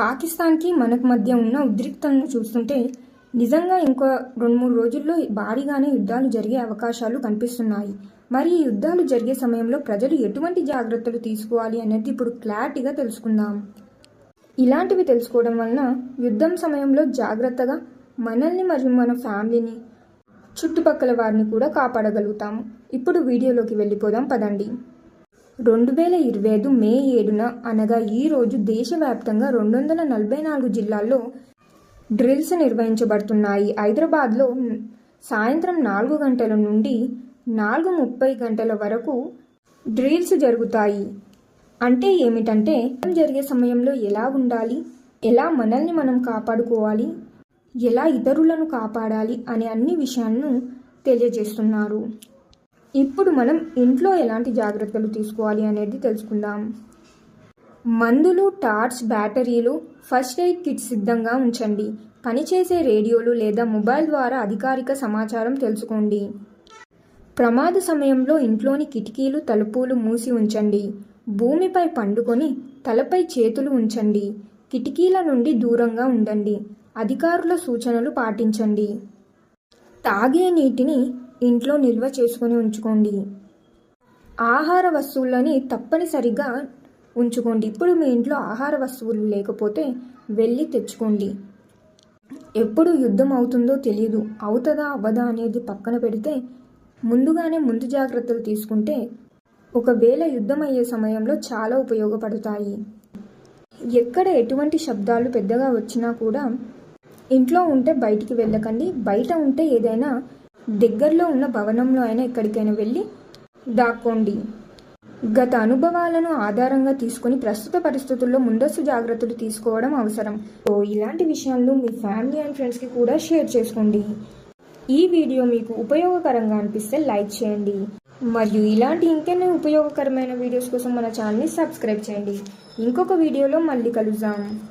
పాకిస్తాన్కి మనకు మధ్య ఉన్న ఉద్రిక్తలను చూస్తుంటే నిజంగా ఇంకో రెండు మూడు రోజుల్లో భారీగానే యుద్ధాలు జరిగే అవకాశాలు కనిపిస్తున్నాయి. మరి ఈ యుద్ధాలు జరిగే సమయంలో ప్రజలు ఎటువంటి జాగ్రత్తలు తీసుకోవాలి అనేది ఇప్పుడు క్లారిటీగా తెలుసుకుందాం. ఇలాంటివి తెలుసుకోవడం వలన యుద్ధం సమయంలో జాగ్రత్తగా మనల్ని మరియు మన ఫ్యామిలీని చుట్టుపక్కల వారిని కూడా కాపాడగలుగుతాము. ఇప్పుడు వీడియోలోకి వెళ్ళిపోదాం పదండి. రెండు వేల ఇరవై ఐదు మే ఏడున అనగా ఈ రోజు దేశవ్యాప్తంగా రెండు వందల నలభై నాలుగు జిల్లాల్లో డ్రిల్స్ నిర్వహించబడుతున్నాయి. హైదరాబాద్లో సాయంత్రం నాలుగు గంటల నుండి నాలుగు ముప్పై గంటల వరకు డ్రిల్స్ జరుగుతాయి. అంటే ఏమిటంటే జరిగే సమయంలో ఎలా ఉండాలి? ఎలా మనల్ని మనం కాపాడుకోవాలి? ఎలా ఇతరులను కాపాడాలి? అనే అన్ని విషయాలను తెలియజేస్తున్నారు. ఇప్పుడు మనం ఇంట్లో ఎలాంటి జాగ్రత్తలు తీసుకోవాలి అనేది తెలుసుకుందాం. మందులు టార్చ్ బ్యాటరీలు ఫస్ట్ ఎయిడ్ కిట్ సిద్ధంగా ఉంచండి. పనిచేసే రేడియోలు లేదా మొబైల్ ద్వారా అధికారిక సమాచారం తెలుసుకోండి. ప్రమాద సమయంలో ఇంట్లోని కిటికీలు తలుపులు మూసి ఉంచండి. భూమిపై పండుకొని తలపై చేతులు ఉంచండి. కిటికీల నుండి దూరంగా ఉండండి. అధికారుల సూచనలు పాటించండి. తాగే నీటిని ఇంట్లో నిల్వ చేసుకొని ఉంచుకోండి. ఆహార వస్తువులని తప్పనిసరిగా ఉంచుకోండి. ఇప్పుడు మీ ఇంట్లో ఆహార వస్తువులు లేకపోతే వెళ్ళి తెచ్చుకోండి. ఎప్పుడు యుద్ధం అవుతుందో తెలియదు అవుతుందా? అవ్వదా? అనేది పక్కన పెడితే ముందుగానే ముందు జాగ్రత్తలు తీసుకుంటే ఒకవేళ యుద్ధం అయ్యే సమయంలో చాలా ఉపయోగపడతాయి. ఎక్కడ ఎటువంటి శబ్దాలు పెద్దగా వచ్చినా కూడా ఇంట్లో ఉంటే బయటికి వెళ్ళకండి. బయట ఉంటే ఏదైనా దగ్గరలో ఉన్న భవనంలో అయినా ఎక్కడికైనా వెళ్ళి దాక్కోండి. గత అనుభవాలను ఆధారంగా తీసుకొని ప్రస్తుత పరిస్థితుల్లో ముందస్తు జాగ్రత్తలు తీసుకోవడం అవసరం. సో ఇలాంటి విషయాలను మీ ఫ్యామిలీ అండ్ ఫ్రెండ్స్కి కూడా షేర్ చేసుకోండి. ఈ వీడియో మీకు ఉపయోగకరంగా అనిపిస్తే లైక్ చేయండి. మరియు ఇలాంటి ఇంకెన్నో ఉపయోగకరమైన వీడియోస్ కోసం మన ఛానల్ని సబ్స్క్రైబ్ చేయండి. ఇంకొక వీడియోలో మళ్ళీ కలుద్దాం.